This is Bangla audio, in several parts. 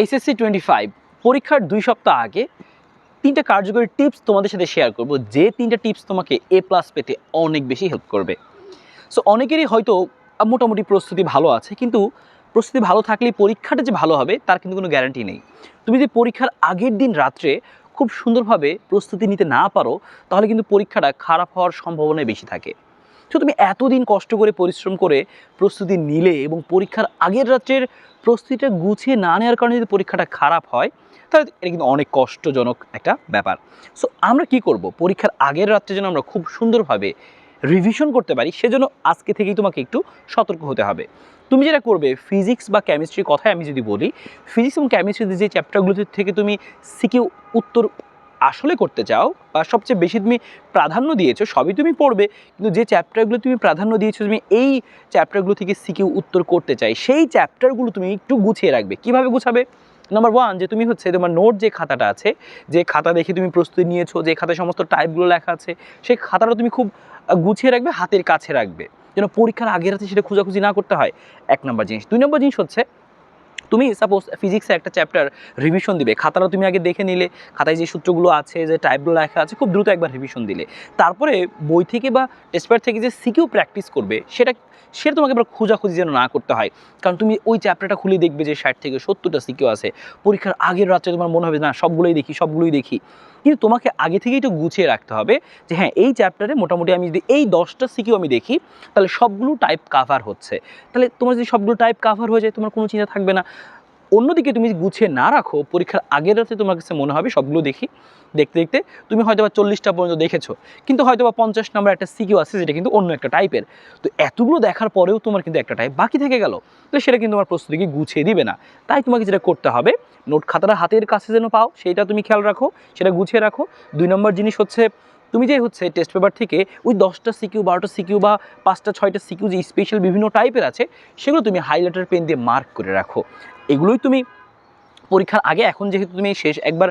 এইচএসসি টোয়েন্টি ফাইভ পরীক্ষার দুই সপ্তাহ আগে তিনটা কার্যকরী টিপস তোমাদের সাথে শেয়ার করব। যে তিনটা টিপস তোমাকে এ প্লাস পেতে অনেক বেশি হেল্প করবে। সো অনেকেরই হয়তো মোটামুটি প্রস্তুতি ভালো আছে, কিন্তু প্রস্তুতি ভালো থাকলেই পরীক্ষাটা যে ভালো হবে, তার কিন্তু কোনো গ্যারান্টি নেই। তুমি যদি পরীক্ষার আগের দিন রাত্রে খুব সুন্দরভাবে প্রস্তুতি নিতে না পারো, তাহলে কিন্তু পরীক্ষাটা খারাপ হওয়ার সম্ভাবনা বেশি থাকে। তো তুমি এতদিন কষ্ট করে পরিশ্রম করে প্রস্তুতি নিলে এবং পরীক্ষার আগের রাত্রের প্রস্তুতিটা গুছিয়ে না নেওয়ার কারণে যদি পরীক্ষাটা খারাপ হয়, তাহলে এটা কিন্তু অনেক কষ্টজনক একটা ব্যাপার। সো আমরা কি করব? পরীক্ষার আগের রাত্রে যেন আমরা খুব সুন্দরভাবে রিভিশন করতে পারি, সেজন্য আজকে থেকেই তোমাকে একটু সতর্ক হতে হবে। তুমি যেটা করবে ফিজিক্স বা কেমিস্ট্রির কথায় আমি যদি বলি ফিজিক্স এবং কেমিস্ট্রিতে যে চ্যাপ্টারগুলো থেকে তুমি সিকিউ উত্তর আসলে করতে চাও বা সবচেয়ে বেশি তুমি প্রাধান্য দিয়েছ, সবই তুমি পড়বে, কিন্তু যে চ্যাপ্টারগুলো তুমি প্রাধান্য দিয়েছ, তুমি এই চ্যাপ্টারগুলো থেকে সিকিউ উত্তর করতে চাই, সেই চ্যাপ্টারগুলো তুমি একটু গুছিয়ে রাখবে। কীভাবে গুছাবে? নাম্বার ওয়ান যে তুমি হচ্ছে তোমার নোট যে খাতাটা আছে, যে খাতা দেখে তুমি প্রস্তুতি নিয়েছো, যে খাতায় সমস্ত টাইপগুলো লেখা আছে, সেই খাতাটা তুমি খুব গুছিয়ে রাখবে, হাতের কাছে রাখবে। যেন পরীক্ষার আগের রাতে সেটা খোঁজাখুঁজি না করতে হয়। এক নম্বর জিনিস। দুই নম্বর জিনিস হচ্ছে তুমি সাপোজ ফিজিক্সে একটা চ্যাপ্টার রিভিশন দিবে, খাতাটা তুমি আগে দেখে নিলে, খাতায় যে সূত্রগুলো আছে, যে টাইপগুলো লেখা আছে, খুব দ্রুত একবার রিভিশন দিলে। তারপরে বই থেকে বা টেস্টপেপার থেকে যে সিকিউ প্র্যাকটিস করবে, সেটা সেটা তোমাকে এবার খোঁজাখুঁজি যেন না করতে হয়। কারণ তুমি ওই চ্যাপ্টারটা খুলে দেখবে যে ষাট থেকে সত্তরটা সিকিউ আছে। পরীক্ষার আগের রাত্রে তোমার মনে হবে, না, সবগুলোই দেখি সবগুলোই দেখি। কিন্তু তোমাকে আগে থেকেই একটু গুছিয়ে রাখতে হবে যে হ্যাঁ এই চ্যাপ্টারে মোটামুটি আমি যদি এই দশটা সিকিউ আমি দেখি, তাহলে সবগুলো টাইপ কাভার হচ্ছে। তাহলে তোমার যদি সবগুলো টাইপ কাভার হয়ে যায়, তোমার কোনো চিন্তা থাকবে না। অন্যদিকে তুমি গুছিয়ে না রাখো, পরীক্ষার আগের রাতে তোমার কাছে মনে হবে, সবগুলো দেখি, দেখতে দেখতে তুমি হয়তো বা চল্লিশটা পর্যন্ত দেখেছ, কিন্তু হয়তো বা পঞ্চাশ নাম্বার একটা সিকিউ আছে, যেটা কিন্তু অন্য একটা টাইপের তো এতগুলো দেখার পরেও তোমার কিন্তু একটা টাইপ বাকি থেকে গেল। তো সেটা কিন্তু তোমার প্রস্তুতিকে গুছিয়ে দিবে না। তাই তোমাকে যেটা করতে হবে, নোট খাতাটা হাতের কাছে যেন পাও, সেইটা তুমি খেয়াল রাখো, সেটা গুছিয়ে রাখো। দুই নম্বর জিনিস হচ্ছে তুমি যে হচ্ছে টেস্ট পেপার থেকে ওই দশটা সিকিউ বারোটা সিকিউ বা পাঁচটা, ছয়টা সিকিউ যে স্পেশাল বিভিন্ন টাইপের আছে, সেগুলো তুমি হাইলাইটার পেন দিয়ে মার্ক করে রাখো। এগুলোই তুমি পরীক্ষার আগে, এখন যেহেতু তুমি শেষ, একবার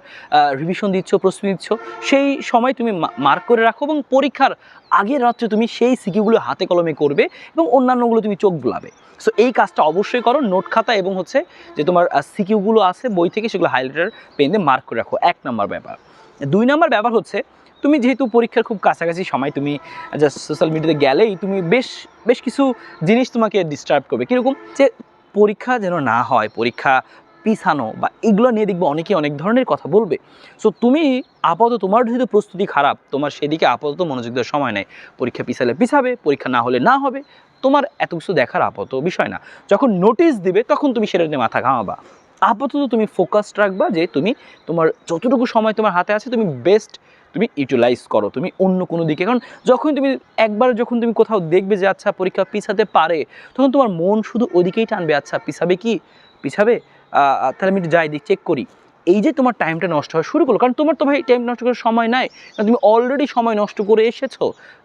রিভিশন দিচ্ছ প্রস্তুতি দিচ্ছ, সেই সময় তুমি মার্ক করে রাখো এবং পরীক্ষার আগের রাত্রে তুমি সেই সিকিউগুলো হাতে কলমে করবে এবং অন্যান্যগুলো তুমি চোখ বুলাবে। সো এই কাজটা অবশ্যই করো, নোট খাতা এবং হচ্ছে যে তোমার সিকিউগুলো আছে, বই থেকে সেগুলো হাইলাইটার পেন দিয়ে মার্ক করে রাখো। এক নম্বর ব্যাপার। দুই নম্বর ব্যাপার হচ্ছে তুমি যেহেতু পরীক্ষার খুব কাছাকাছি সময়, তুমি জাস্ট সোশ্যাল মিডিয়াতে গেলেই তুমি বেশ বেশ কিছু জিনিস তোমাকে ডিস্টার্ব করবে। কীরকম? যে পরীক্ষা যেন না হয়, পরীক্ষা পিছানো বা এগুলো নিয়ে দেখবে অনেকে অনেক ধরনের কথা বলবে। সো তুমি আপাতত তোমার যেহেতু প্রস্তুতি খারাপ, তোমার সেদিকে আপাতত মনোযোগ দেওয়ার সময় নেই। পরীক্ষা পিছালে পিছাবে, পরীক্ষা না হলে না হবে। তোমার এত কিছু দেখার আপাতত বিষয় না। যখন নোটিশ দিবে, তখন তুমি সেটা নিয়ে মাথা ঘামাবা। আপাতত তুমি ফোকাসড রাখবা যে তুমি তোমার যতটুকু সময় তোমার হাতে আছে, তুমি বেস্ট তুমি ইউটিলাইজ করো, তুমি অন্য কোনো দিকে। কারণ যখন তুমি একবার যখন তুমি কোথাও দেখবে যে আচ্ছা পরীক্ষা পিছাতে পারে, তখন তোমার মন শুধু ওদিকেই টানবে আচ্ছা পিছাবে কি? পিছাবে? তাহলে আমি একটু যাই দিক চেক করি। এই যে তোমার টাইমটা নষ্ট হওয়া শুরু করল, কারণ তোমার তো ভাই টাইম নষ্ট করার সময় নাই, কারণ তুমি অলরেডি সময় নষ্ট করে এসেছ।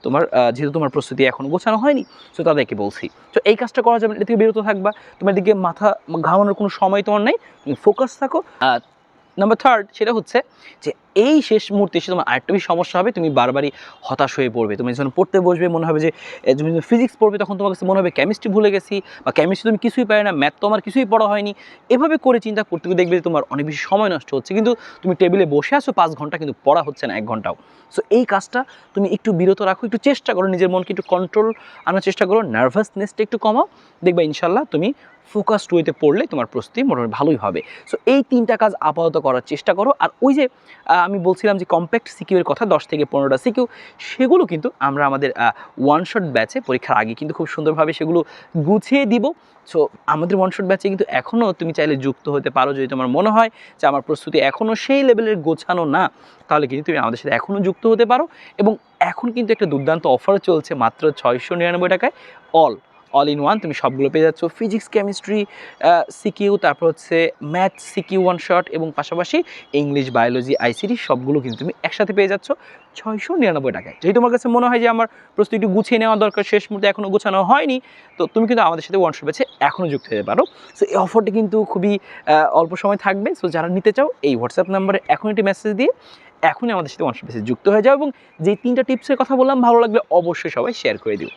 তোমার যেহেতু তোমার প্রস্তুতি এখনও গোছানো হয়নি সো তাদেরকে বলছি। তো এই কাজটা করা যাবে এটা থেকে বিরত থাকবা। তোমার দিকে মাথা ঘামানোর কোনো সময় তোমার নেই, তুমি ফোকাস থাকো। নাম্বার থার্ড সেটা হচ্ছে যে এই শেষ মুহূর্তে এসে তোমার আরেকটা বেশি সমস্যা হবে, তুমি বারবারই হতাশ হয়ে পড়বে। তুমি যখন পড়তে বসবে, মনে হবে যে তুমি ফিজিক্স পড়বে, তখন তোমার কাছে মনে হবে কেমিস্ট্রি ভুলে গেছি বা কেমিস্ট্রি তুমি কিছুই পারে না ম্যাথ তো আমার কিছুই পড়া হয়নি। এভাবে করে চিন্তা করতে গিয়ে দেখবে যে তোমার অনেক বেশি সময় নষ্ট হচ্ছে। কিন্তু তুমি টেবিলে বসে আছো পাঁচ ঘণ্টা, কিন্তু পড়া হচ্ছে না এক ঘন্টাও। সো এই কাজটা তুমি একটু বিরত রাখো, একটু চেষ্টা করো নিজের মনকে একটু কন্ট্রোল আনার চেষ্টা করো নার্ভাসনেসটা একটু কমাও। দেখবে ইনশাল্লাহ তুমি ফোকাসড ওয়েতে পড়লে তোমার প্রস্তুতি মোটামুটি ভালোই হবে। সো এই তিনটা কাজ আপাতত করার চেষ্টা করো। আর ওই যে আমি বলছিলাম যে কম্প্যাক্ট সিকিউর কথা, দশ থেকে পনেরোটা সিকিউ সেগুলো কিন্তু আমরা আমাদের ওয়ান শট ব্যাচে পরীক্ষার আগে কিন্তু খুব সুন্দরভাবে সেগুলো গুছিয়ে দিব। সো আমাদের ওয়ান শট ব্যাচে কিন্তু এখনও তুমি চাইলে যুক্ত হতে পারো যদি তোমার মনে হয় যে আমার প্রস্তুতি এখনও সেই লেভেলের গোছানো না, তাহলে কিন্তু তুমি আমাদের সাথে এখনও যুক্ত হতে পারো। এবং এখন কিন্তু একটা দুর্দান্ত অফার চলছে মাত্র ছয়শো নিরানব্বই টাকায় অল অল ইন ওয়ান তুমি সবগুলো পেয়ে যাচ্ছ। ফিজিক্স কেমিস্ট্রি সিকিউ তারপর হচ্ছে ম্যাথ সিকিউ ওয়ান শট এবং পাশাপাশি ইংলিশ বায়োলজি আইসিটি সবগুলো কিন্তু তুমি একসাথে পেয়ে যাচ্ছ ছয়শো নিরানব্বই টাকায়। যদি তোমার কাছে মনে হয় যে আমার প্রস্তুতি গুছিয়ে নেওয়া দরকার, শেষ মুহূর্তে এখনও গোছানো হয়নি, তো তুমি কিন্তু আমাদের সাথে ওয়ান শট বেছে এখনও যুক্ত হতে পারো। সো এই অফারটি কিন্তু খুবই অল্প সময় থাকবে। সো যারা নিতে চাও, এই হোয়াটসঅ্যাপ নাম্বারে এখন একটি মেসেজ দিয়ে এখনই আমাদের সাথে ওয়ান শট বেছে যুক্ত হয়ে যাও এবং যে তিনটা টিপসের কথা বললাম, ভালো লাগলে অবশ্যই সবাই শেয়ার করে দিও।